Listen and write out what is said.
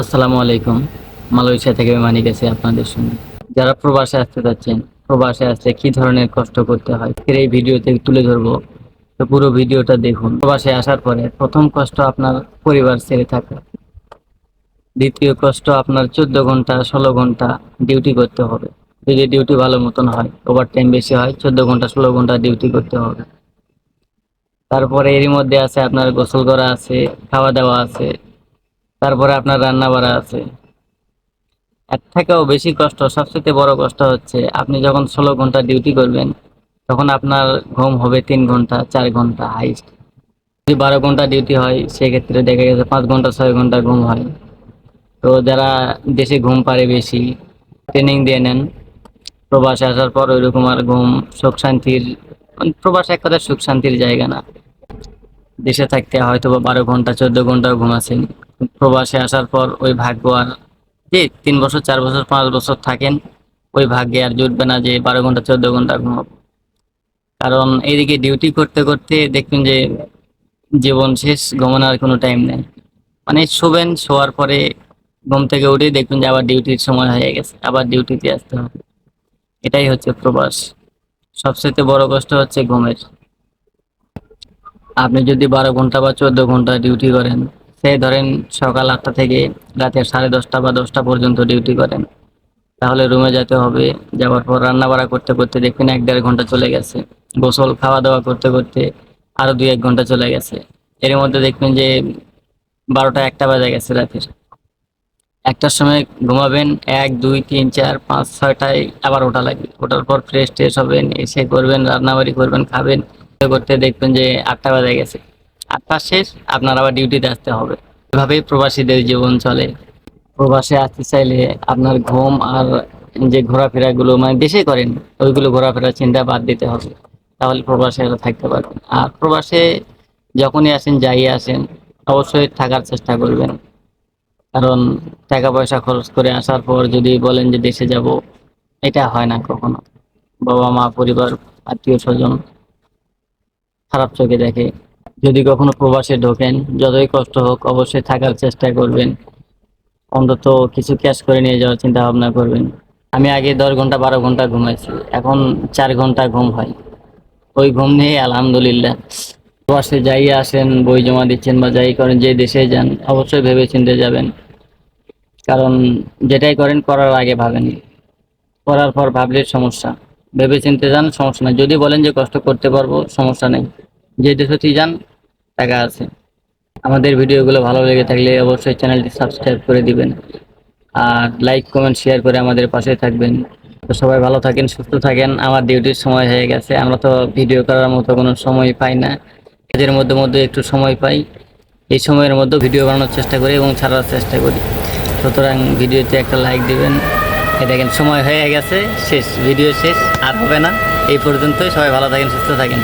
আসসালামু আলাইকুম। মালয়েশিয়া থেকে মানিক আছি আপনাদের সঙ্গে যারা প্রবাসে আসতে যাচ্ছেন, প্রবাসে আসলে কি ধরনের কষ্ট করতে হয়, এর এই ভিডিওতে তুলে ধরবো। তো পুরো ভিডিওটা দেখুন। প্রবাসে আসার পরে প্রথম কষ্ট আপনার পরিবার ছেড়ে থাকা। দ্বিতীয় কষ্ট আপনার চোদ্দ ঘণ্টা, ষোলো ঘণ্টা ডিউটি করতে হবে। যদি ডিউটি ভালো মতন হয় ওভার টাইম বেশি হয়, চোদ্দ ঘণ্টা, ষোলো ঘণ্টা ডিউটি করতে হবে। তারপরে এরই মধ্যে আছে আপনার গোসল করা আছে, খাওয়া দাওয়া আছে তারপরে আপনার রান্না বাড়া আছে। এর থেকেও বেশি কষ্ট, সবচেয়ে বড় কষ্ট হচ্ছে, আপনি যখন ষোলো ঘণ্টা ডিউটি করবেন, তখন আপনার ঘুম হবে তিন ঘণ্টা, চার ঘণ্টা হাইস্ট যদি বারো ঘণ্টা ডিউটি হয়, সেক্ষেত্রে দেখা গেছে পাঁচ ঘণ্টা, ছয় ঘণ্টা ঘুম হয়। তো যারা দেশে ঘুম পারে বেশি ট্রেনিং দিয়ে নেন, প্রবাসে আসার পর ওইরকম আর ঘুম, সুখ শান্তির মানে প্রবাস এক কথা সুখ শান্তির জায়গা না। দেশে থাকতে হয়তো বা বারো ঘণ্টা, চোদ্দ ঘন্টাও ঘুমাচ্ছেন। প্রবাসে আসার পর ওই ভাগ্য আর যে তিন বছর, চার বছর, পাঁচ বছর থাকেন, ওই ভাগ্যে আর জুটবে না যে বারো ঘণ্টা, চোদ্দ ঘণ্টা ঘুমাবো। কারণ এইদিকে ডিউটি করতে করতে দেখবেন যে জীবন শেষ, ঘুমানোর কোনো টাইম নেই। মানে শোবেন, শোয়ার পরে ঘুম থেকে উঠে দেখবেন যে আবার ডিউটির সময় হয়ে গেছে, আবার ডিউটিতে আসতে হবে। এটাই হচ্ছে প্রবাস। সবচেয়ে বড় কষ্ট হচ্ছে ঘুমের। আপনি যদি বারো ঘণ্টা বা চোদ্দ ঘণ্টা ডিউটি করেন সেই ধরেন সকাল আটটা থেকে রাতের সাড়ে দশটা বা দশটা পর্যন্ত ডিউটি করেন। তাহলে রুমে যেতে হবে, যাওয়ার পর রান্না বাড়া করতে করতে দেখবেন এক দেড় ঘণ্টা চলে গেছে। গোসল খাওয়া দাওয়া করতে করতে আরও দুই এক ঘণ্টা চলে গেছে। এর মধ্যে দেখবেন যে বারোটা একটা বাজে গেছে রাতের একটার সময় ঘুমাবেন, এক, দুই, তিন, চার, পাঁচ, ছয়টায় আবার ওঠা লাগবে। ওঠার পর ফ্রেশ ট্রেশ হবেন, এসে করবেন, রান্নাবাড়ি করবেন, খাবেন। করতে দেখবেন যে আটটা বাজে গেছে। আটটা শেষ, আপনার আবার ডিউটিতে আসতে হবে। এভাবেই প্রবাসীদের জীবন চলে। প্রবাসে আসতে চাইলে আপনার ঘুম আর যে ঘোরাফেরাগুলো মানে দেশে করেন, ওইগুলো ঘোরাফেরার চিন্তা বাদ দিতে হবে। তাহলে প্রবাসে থাকতে পারবেন আর প্রবাসে যখনই আসেন, যাই আসেন, অবশ্যই থাকার চেষ্টা করবেন। কারণ টাকা পয়সা খরচ করে আসার পর যদি বলেন যে দেশে যাব, এটা হয় না কখনো। বাবা মা পরিবার আত্মীয় স্বজন খারাপ চোখে দেখে। যদি কখনো প্রবাসে ঢোকেন, যতই কষ্ট হোক অবশ্যই থাকার চেষ্টা করবেন। অন্তত কিছু ক্যাশ করে নিয়ে যাওয়ার চিন্তা ভাবনা করবেন। আমি আগে দশ ঘণ্টা, বারো ঘণ্টা ঘুমাইছি, এখন চার ঘণ্টা ঘুম হয়। ওই ঘুম নিয়ে আলহামদুলিল্লাহ। প্রবাসে যাই আসেন, বই জমা দিচ্ছেন বা যাই করেন, যে দেশে যান, অবশ্যই ভেবে চিনতে যাবেন। কারণ যেটাই করেন, করার আগে ভাবেন। করার পর ভাবলে সমস্যা। ভেবে চিনতে যান, সমস্যা নেই। যদি বলেন যে কষ্ট করতে পারব, সমস্যা নেই। যে দেশতেই যান টাকা আছে। আমাদের ভিডিওগুলো ভালো লেগে থাকলে অবশ্যই চ্যানেলটি সাবস্ক্রাইব করে দিবেন। আর লাইক, কমেন্ট, শেয়ার করে আমাদের পাশে থাকবেন। তো সবাই ভালো থাকেন, সুস্থ থাকেন। আমার ডিউটির সময় হয়ে গেছে। আমরা তো ভিডিও করার মতো কোনো সময় পাই না। এদের মধ্যে মধ্যে একটু সময় পাই। এই সময়ের মধ্যে ভিডিও বানানোর চেষ্টা করি এবং ছাড়ার চেষ্টা করি। সুতরাং ভিডিওতে একটা লাইক দিবেন। এই দেখেন, সময় হয়ে গেছে। শেষ ভিডিও শেষ। আর হবে না। এই পর্যন্তই। সবাই ভালো থাকেন, সুস্থ থাকেন।